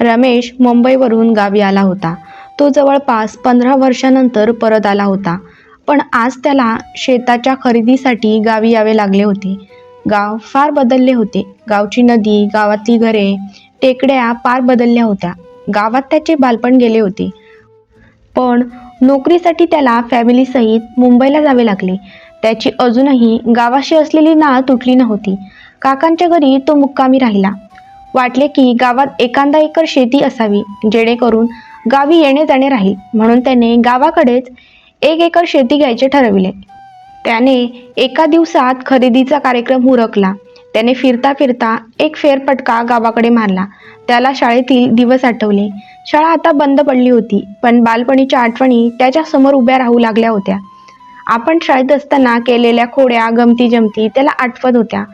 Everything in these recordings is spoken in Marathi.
रमेश मुंबईवरून गावी आला होता. तो जवळपास पंधरा वर्षानंतर परत आला होता. पण आज त्याला शेताच्या खरेदीसाठी गावी यावे लागले होते. गाव फार बदलले होते. गावची नदी गावातली घरे टेकड्या पार बदलल्या होत्या. गावात त्याचे बालपण गेले होते. पण नोकरीसाठी त्याला फॅमिलीसहित मुंबईला जावे लागले. त्याची अजूनही गावाशी असलेली नाळ तुटली नव्हती. काकांच्या घरी तो मुक्कामी राहिला. वाटले की गावात एखादा एकर शेती असावी जेणेकरून गावी येणे जाणे राहील. म्हणून त्याने गावाकडेच एक एकर शेती घ्यायचे ठरविले. त्याने एका दिवसात खरेदीचा कार्यक्रम उरकला. त्याने फिरता फिरता एक फेरपटका गावाकडे मारला. त्याला शाळेतील दिवस आठवले. शाळा आता बंद पडली होती पण बालपणीच्या आठवणी त्याच्यासमोर उभ्या राहू लागल्या होत्या. आपण शाळेत असताना केलेल्या खोड्या गमती जमती त्याला आठवत होत्या.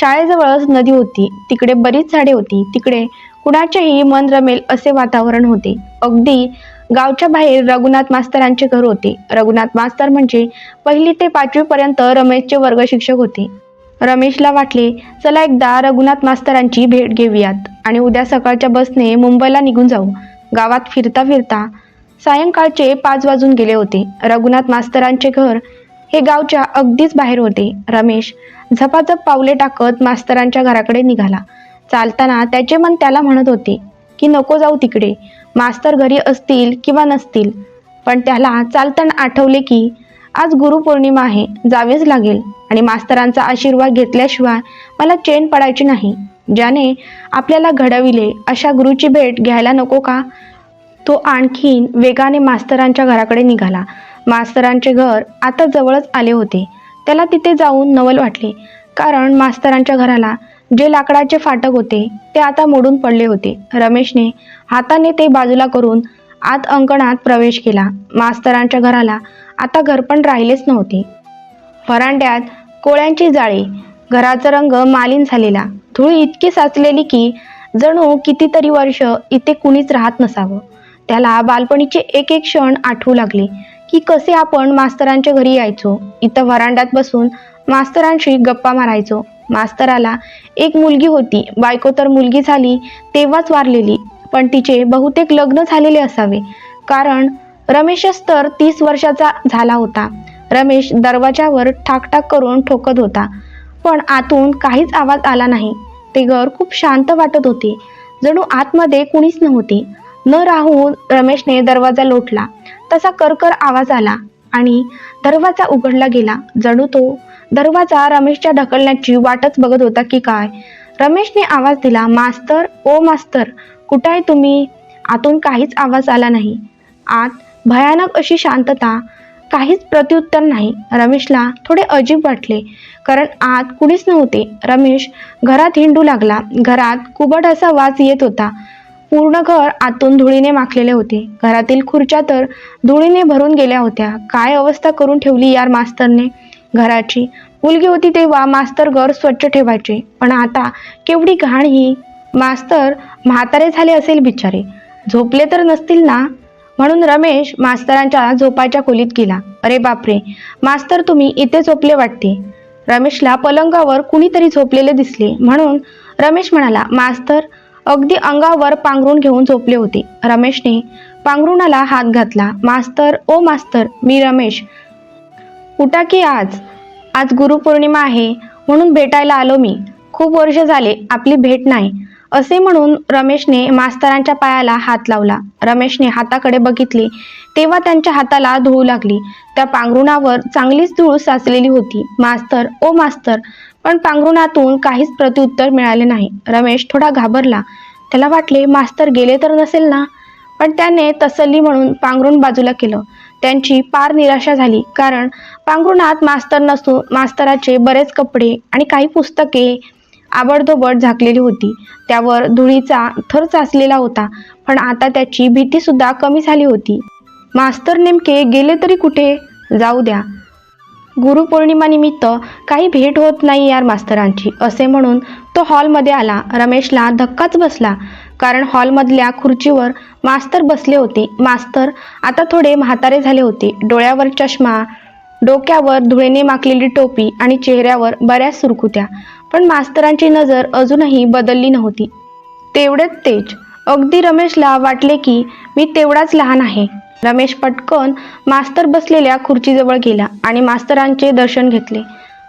शाळेजवळच नदी होती. तिकडे बरीच झाडे होती. तिकडे कुणाचेही मन रमेल असे वातावरण होते. अगदी गावच्या बाहेर रघुनाथ मास्तरांचे घर होते. रघुनाथ मास्तर म्हणजे पहिली ते पाचवी पर्यंत रमेशचे वर्ग शिक्षक होते. रमेशला वाटले चला एकदा रघुनाथ मास्तरांची भेट घेऊयात आणि उद्या सकाळच्या बसने मुंबईला निघून जाऊ. गावात फिरता फिरता सायंकाळचे पाच वाजून गेले होते. रघुनाथ मास्तरांचे घर हे गावच्या अगदीच बाहेर होते. रमेश झपाझप पावले टाकत मास्तरांच्या घराकडे निघाला. चालताना त्याचे मन त्याला म्हणत होते की नको जाऊ तिकडे. मास्तर घरी असतील किंवा नसतील. पण त्याला चालताना आठवले की आज गुरुपौर्णिमा आहे जावेच लागेल. आणि मास्तरांचा आशीर्वाद घेतल्याशिवाय मला चेन पडायची नाही. ज्याने आपल्याला घडविले अशा गुरुची भेट घ्यायला नको का? तो आणखीन वेगाने मास्तरांच्या घराकडे निघाला. मास्तरांचे घर आता जवळच आले होते. त्याला तिथे जाऊन नवल वाटले. कारण मास्तरांच्या घराला जे लाकडाचे फाटक होते ते आता मोडून पडले होते. रमेशने हाताने ते बाजूला करून आत अंकणात प्रवेश केला. मास्तरांच्या घराला आता घरपण राहिलेच नव्हते. फरांड्यात कोळ्यांची जाळी घराचा रंग मालीन झालेला. धुळी इतकी साचलेली की जणू कितीतरी वर्ष इथे कुणीच राहत नसावं. त्याला बालपणीचे एक एक क्षण आठवू लागले. की कसे आपण मास्तरांच्या घरी यायचो? इथं व्हरांड्यात बसून मास्तरांशी गप्पा मारायचो. मास्तराला एक मुलगी होती. बायको तर मुलगी झाली तेव्हाच वारलेली. पण तिचे बहुतेक लग्न झालेले असावे. कारण रमेशच तर तीस वर्षाचा झाला होता. रमेश दरवाजावर ठाकठाक करून ठोकत होता. पण आतून काहीच आवाज आला नाही. ते घर खूप शांत वाटत होते. जणू आतमध्ये कुणीच नव्हते. न राहून रमेशने दरवाजा लोटला. तसा करकर आवाज आला आणि दरवाजा उघडला गेला. जणू तो दरवाजा रमेशच्या ढकलण्याची वाटच बघत होता की काय? रमेशने आवाज दिला मास्तर ओ मास्तर कुठं आहे तुम्ही? आतून काहीच आवाज आला नाही. आत भयानक अशी शांतता काहीच प्रत्युत्तर नाही. रमेशला थोडे अजीब वाटले कारण आत कुणीच नव्हते. रमेश घरात हिंडू लागला. घरात कुबट असा वास येत होता. पूर्ण घर आतून धुळीने माखलेले होते. घरातील खुर्च्या तर धुळीने भरून गेल्या होत्या. काय अवस्था करून ठेवली यार मास्तरने? घराची. मुलगी होती तेव्हा मास्तर घर स्वच्छ ठेवायचे. पण आता केवढी घाण ही. मास्तर म्हातारे झाले असेल बिचारे. झोपले तर नसतील ना? म्हणून रमेश मास्तरांच्या झोपाच्या खोलीत गेला. अरे बापरे! मास्तर तुम्ही इथे झोपले वाटते. रमेशला पलंगावर कुणीतरी झोपलेले दिसले. म्हणून रमेश म्हणाला मास्तर अगदी अंगावर पांघरून घेऊन झोपले होते. रमेशने पांघरुणाला हात घातला. मास्तर ओ मास्तर मी रमेश. उठा की आज? आज गुरुपौर्णिमा आहे म्हणून भेटायला आलो मी. खूप वर्ष झाले आपली भेट नाही. असे म्हणून रमेशने मास्तरांच्या पायाला हात लावला. रमेशने हाताकडे बघितले तेव्हा त्यांच्या हाताला धूळ लागली. त्या पांघरुणावर चांगलीच धूळ साचलेली होती. मास्तर ओ मास्तर पण पांघरुणातून काहीच प्रत्युत्तर मिळाले नाही. रमेश थोडा घाबरला. त्याला वाटले मास्तर गेले तर नसेल ना? पण त्याने तसल्ली म्हणून पांघरुण बाजूला केलं. त्यांची पार निराशा झाली कारण पांघरुणात मास्तर नसून मास्तराचे बरेच कपडे आणि काही पुस्तके आबडधोबड झाकलेली होती. त्यावर धुळीचा थर चाचलेला होता पण आता त्याची भीतीसुद्धा कमी झाली होती. मास्तर नेमके गेले तरी कुठे? जाऊ द्या. गुरुपौर्णिमानिमित्त काही भेट होत नाही यार मास्तरांची असे म्हणून तो हॉलमध्ये आला. रमेशला धक्काच बसला. कारण हॉलमधल्या खुर्चीवर मास्तर बसले होते. मास्तर आता थोडे म्हातारे झाले होते. डोळ्यावर चष्मा डोक्यावर धुळेने माखलेली टोपी आणि चेहऱ्यावर बऱ्याच सुरकुत्या पण मास्तरांची नजर अजूनही बदलली नव्हती. तेवढेच तेज अगदी रमेशला वाटले की मी तेवढाच लहान आहे. रमेश पटकन मास्तर बसलेल्या खुर्चीजवळ गेला आणि मास्तरांचे दर्शन घेतले.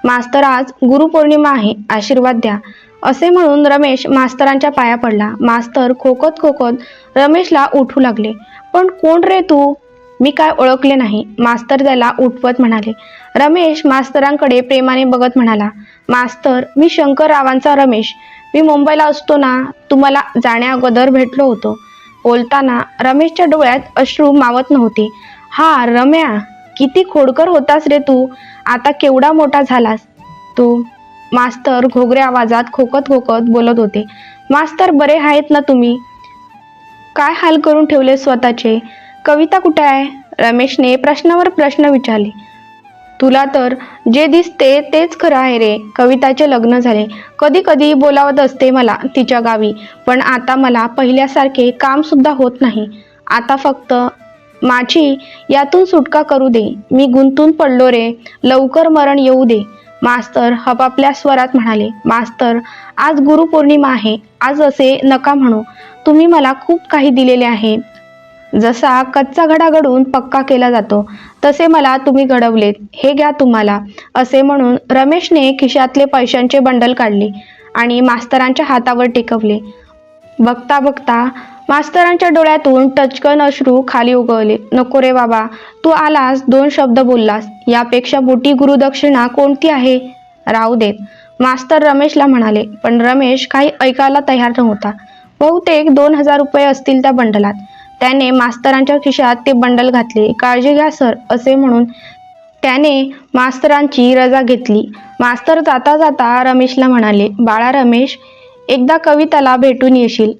मास्तर आज गुरुपौर्णिमा आहे आशीर्वाद द्या. असे म्हणून रमेश मास्तरांच्या पाया पडला. मास्तर खोकत खोकत रमेशला उठू लागले. पण कोण रे तू? मी काय ओळखले नाही मास्तर त्याला उठवत म्हणाले. रमेश मास्तरांकडे प्रेमाने बघत म्हणाला मास्तर मी शंकररावांचा रमेश. मी मुंबईला असतो ना तुम्हाला जाण्या अगोदर भेटलो होतो बोलताना रमेशच्या डोळ्यात अश्रू मावत नव्हते. हा रम्या किती खोडकर होतास रे तू. आता केवढा मोठा झालास. तू मास्तर घोगरे आवाजात खोकत खोकत बोलत होते. मास्तर बरे आहेत ना तुम्ही? काय हाल करून ठेवले स्वतःचे? कविता कुठे आहे? रमेशने प्रश्नावर प्रश्न विचारले. तुला तर जे दिसते तेच खरं आहे रे. कविताचे लग्न झाले. कधी कधी बोलावत असते मला तिच्या गावी पण आता मला पहिल्यासारखे कामसुद्धा होत नाही. आता फक्त माझी यातून सुटका करू दे. मी गुंतून पडलो रे. लवकर मरण येऊ दे. मास्तर हपापल्या स्वरात म्हणाले मास्तर आज गुरुपौर्णिमा आहे. आज असे नका म्हणू. तुम्ही मला खूप काही दिलेले आहे. जसा कच्चा घडा घडून पक्का केला जातो तसे मला तुम्ही घडवलेत हे घ्या तुम्हाला असे म्हणून रमेशने खिशातले पैशांचे बंडल काढले आणि मास्तरांच्या हातावर टेकवले. बघता बघता मास्तरांच्या डोळ्यातून टचकन अश्रू खाली उगवले. नको रे बाबा तू आलास दोन शब्द बोललास यापेक्षा मोठी गुरुदक्षिणा कोणती आहे? राहू देत. मास्तर रमेशला म्हणाले पण रमेश काही ऐकायला तयार नव्हता. बहुतेक दोन हजार रुपये असतील त्या बंडलात. त्याने मास्तरांच्या खिशात ते बंडल घातले. काळजी घ्या सर असे म्हणून त्याने मास्तरांची रजा घेतली. मास्तर जाता जाता रमेशला म्हणाले बाळा रमेश एकदा कविताला भेटून येशील.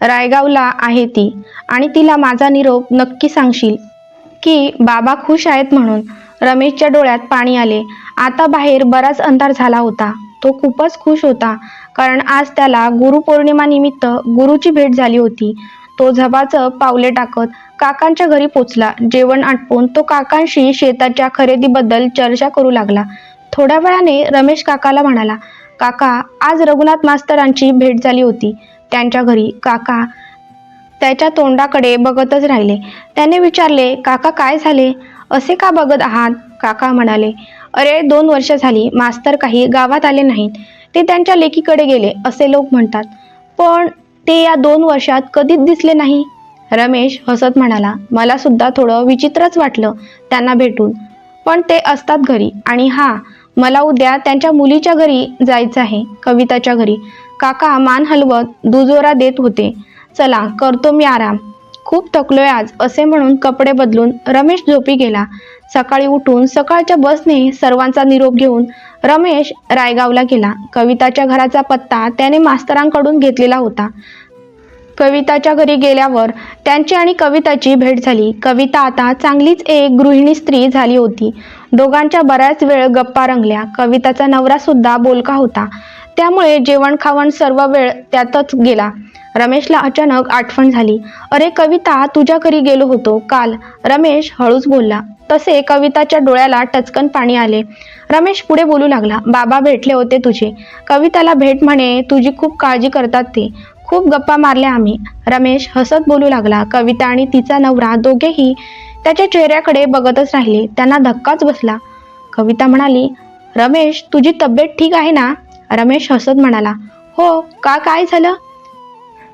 रायगावला आहे ती आणि तिला माझा निरोप नक्की सांगशील की बाबा खुश आहेत म्हणून. रमेशच्या डोळ्यात पाणी आले. आता बाहेर बराच अंधार झाला होता. तो खूपच खुश होता कारण आज त्याला गुरुपौर्णिमानिमित्त गुरुची भेट झाली होती. तो झबाचं पावले टाकत काकांच्या घरी पोचला. जेवण आटपून तो काकांशी शेताच्या खरेदीबद्दल चर्चा करू लागला. थोड्या वेळाने रमेश काकाला म्हणाला काका आज रघुनाथ मास्तरांची भेट झाली होती. त्यांच्या घरी काका त्याच्या तोंडाकडे बघतच राहिले. त्याने विचारले काका काय झाले? असे का बघत आहात? काका म्हणाले अरे दोन वर्ष झाली. मास्तर काही गावात आले नाहीत. ते त्यांच्या लेकीकडे गेले असे लोक म्हणतात. पण ते या दोन वर्षात कधीच दिसले नाही. रमेश हसत म्हणाला मला सुद्धा थोडं विचित्रच वाटलं त्यांना भेटून. पण ते असतात घरी आणि हा मला उद्या त्यांच्या मुलीच्या घरी जायचं आहे कविताच्या घरी. काका मान हलवत दुजोरा देत होते. चला करतो मी आराम. खूप थकलोय आज असे म्हणून कपडे बदलून रमेश झोपी गेला. सकाळी उठून सकाळच्या बसने सर्वांचा निरोप घेऊन रमेश रायगावला गेला. कविताच्या घराचा पत्ता त्याने मास्तरांकडून घेतलेला होता. कविताच्या घरी गेल्यावर त्यांची आणि कविताची भेट झाली. कविता आता चांगलीच एक गृहिणी स्त्री झाली होती. दोघांच्या बऱ्याच वेळ गप्पा रंगल्या. कविताचा नवरा सुद्धा बोलका होता. त्यामुळे जेवण खावण सर्व वेळ त्यातच गेला. रमेशला अचानक आठवण झाली. अरे कविता तुझ्या घरी गेलो होतो. काल. रमेश हळूच बोलला. तसे कविताच्या डोळ्याला टचकन पाणी आले. रमेश पुढे बोलू लागला बाबा भेटले होते तुझे. कविताला भेट म्हणे तुझी खूप काळजी करतात ते. खूप गप्पा मारल्या आम्ही. रमेश हसत बोलू लागला कविता आणि तिचा नवरा दोघेही त्याच्या चेहऱ्याकडे बघतच राहिले. त्यांना धक्काच बसला. कविता म्हणाली रमेश तुझी तब्येत ठीक आहे ना? रमेश हसत म्हणाला हो का काय झालं?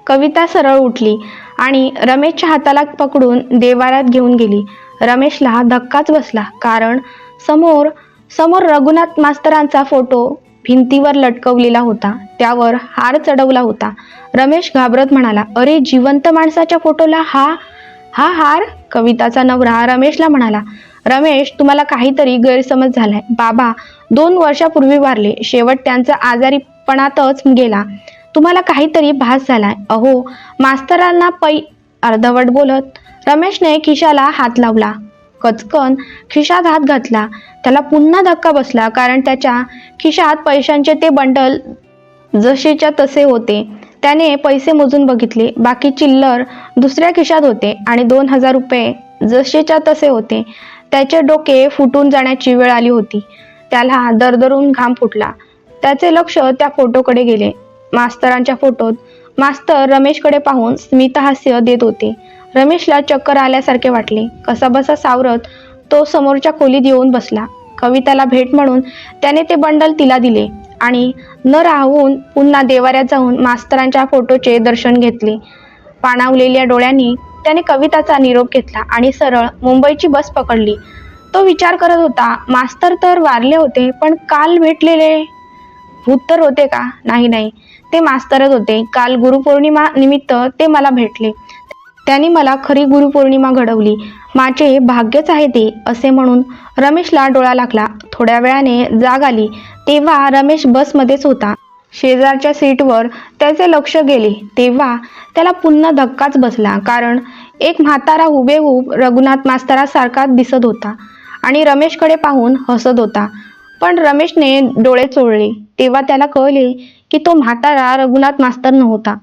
कविता सरळ उठली आणि रमेशच्या हाताला पकडून देवारात घेऊन गेली. रमेशला धक्काच बसला कारण समोर समोर रघुनाथ मास्तरांचा फोटो भिंतीवर लटकवलेला होता. त्यावर हार चढवला होता. रमेश घाबरत म्हणाला अरे जिवंत माणसाच्या फोटोला हा हा हार? कविताचा नवरा रमेशला म्हणाला रमेश तुम्हाला काहीतरी गैरसमज झालाय. बाबा दोन वर्षापूर्वी वारले. शेवट त्यांचा आजारीपणातच गेला. तुम्हाला काहीतरी भास झालाय. अहो मास्तरांना पै अर्धवट बोलत रमेशने खिशाला हात लावला. कचकन खिशात हात घातला. त्याला पुन्हा धक्का बसला कारण त्याच्या खिशात पैशांचे ते बंडल जसेच्या तसे होते. त्याने पैसे मोजून बघितले. बाकी चिल्लर दुसऱ्या खिशात होते आणि दोन हजार रुपये जसेच्या तसे होते. त्याचे डोके फुटून जाण्याची वेळ आली होती. त्याला दरदरून घाम फुटला. त्याचे लक्ष त्या फोटोकडे गेले. मास्तरांच्या फोटोत मास्तर रमेशकडे पाहून स्मितहास्य देत होते. रमेशला चक्कर आल्यासारखे वाटले. कसाबसा सावरत तो समोरच्या खोलीत येऊन बसला. कविताला भेट म्हणून त्याने ते बंडल तिला दिले आणि न राहून पुन्हा देवाऱ्यात जाऊन मास्तरांच्या फोटोचे दर्शन घेतले. पाणावलेल्या डोळ्यांनी त्याने कविताचा निरोप घेतला आणि सरळ मुंबईची बस पकडली. तो विचार करत होता मास्तर तर वारले होते पण काल भेटलेले. भूत तर होते का? नाही नाही. ते मास्तरच होते. काल गुरुपौर्णिमा निमित्त ते मला भेटले. त्यांनी मला खरी गुरुपौर्णिमा घडवली. माझे भाग्यच आहे ते असे म्हणून रमेशला डोळा लागला. थोड्या वेळाने जाग आली. तेव्हा रमेश बसमध्येच होता. शेजारच्या सीटवर त्याचे लक्ष गेले. तेव्हा त्याला पुन्हा धक्काच बसला कारण एक म्हातारा हुबेहूब रघुनाथ मास्तरासारखा दिसत होता आणि रमेशकडे पाहून हसत होता. पण रमेशने डोळे चोळले. तेव्हा त्याला कळले की तो म्हातारा रघुनाथ मास्तर नव्हता